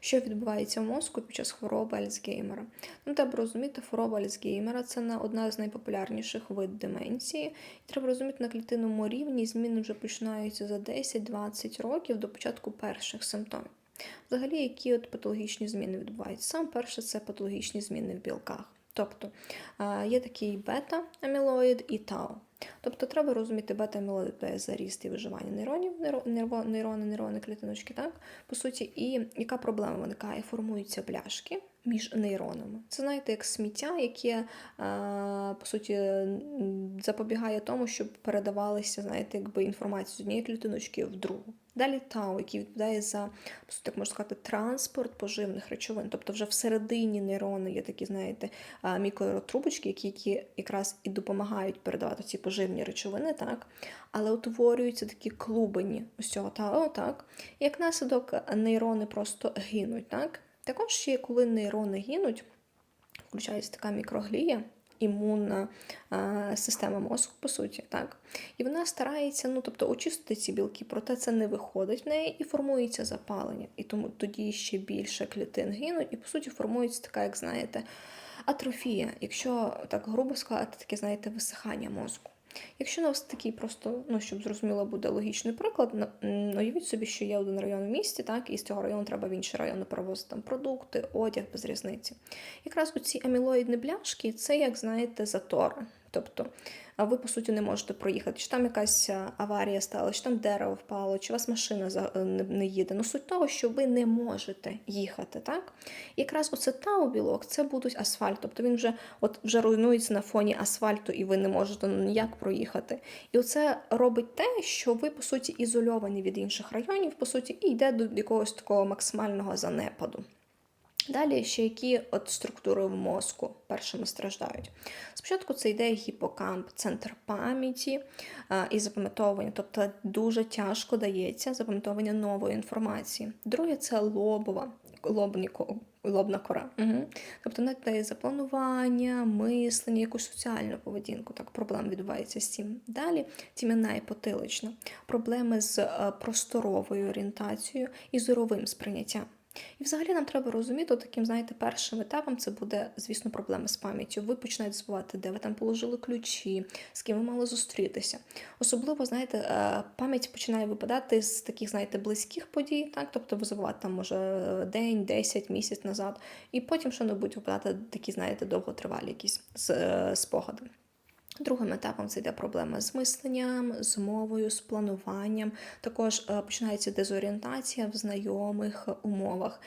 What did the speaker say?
Що відбувається в мозку під час хвороби Альцгеймера? Ну, треба розуміти, хвороба Альцгеймера це одна з найпопулярніших вид деменції. І треба розуміти, на клітинному рівні зміни вже починаються за 10-20 років до початку перших симптомів. Взагалі, які от патологічні зміни відбуваються? Сам перше це патологічні зміни в білках. Тобто е, є такий бета-амілоїд і тау. Тобто треба розуміти бета-амілоїд за ріст і виживання нейронів, нейро- нейрони, нейрони, клітиночки, так? По суті, і яка проблема виникає? Формуються пляшки між нейронами. Це знаєте, як сміття, яке е, по суті запобігає тому, щоб передавалися, знаєте, якби інформацію з однієї клітиночки в другу. Далі тау, який відповідає за так можна сказати, транспорт поживних речовин. Тобто вже всередині нейрони є такі, знаєте, мікротрубочки, які, які якраз і допомагають передавати ці поживні речовини, так? але утворюються такі клубені ось цього тау, так? І як наслідок нейрони просто гинуть. Так? Також ще коли нейрони гинуть, включається така мікроглія, імунна система мозку, по суті, так. І вона старається, ну тобто, очистити ці білки, проте це не виходить в неї і формується запалення. І тому тоді ще більше клітин гинуть, і по суті формується така, як знаєте, атрофія, якщо так грубо сказати, таке, знаєте, висихання мозку. Якщо у нас такий просто, ну щоб зрозуміло буде логічний приклад, на- уявіть собі, що є один район в місті, так, і з цього району треба в інший район перевозити там продукти, одяг без різниці. Якраз оці амілоїдні бляшки це, як знаєте, затори. Тобто ви, по суті, не можете проїхати, чи там якась аварія стала, чи там дерево впало, чи у вас машина е, не, їде. Ну, суть того, що ви не можете їхати, так? Якраз оце тау-білок, це будуть асфальт. Тобто він вже от вже руйнується на фоні асфальту, і ви не можете ну, ніяк проїхати. І оце робить те, що ви, по суті, ізольовані від інших районів, по суті, і йде до якогось такого максимального занепаду. Далі ще які от структури в мозку першими страждають. Спочатку це йде гіпокамп, центр пам'яті і запам'ятовування, тобто дуже тяжко дається запам'ятовування нової інформації. Друге це лобова, лобні, лобна кора. Угу. Тобто вона дає запланування, мислення, якусь соціальну поведінку. Так, проблем відбувається з цим. Далі тім'яна і потилична. Проблеми з е, просторовою орієнтацією і зоровим сприйняттям. І взагалі нам треба розуміти, таким, знаєте, першим етапом це буде, звісно, проблеми з пам'яттю. Ви починаєте забувати, де ви там положили ключі, з ким ви мали зустрітися. Особливо, знаєте, е, пам'ять починає випадати з таких, знаєте, близьких подій, так? Тобто ви забувати там, може, день, 10, місяць назад, і потім що не будуть випадати такі, знаєте, довготривалі якісь е, спогади. Другим етапом це йде проблема з мисленням, з мовою, з плануванням. Також е, починається дезорієнтація в знайомих умовах.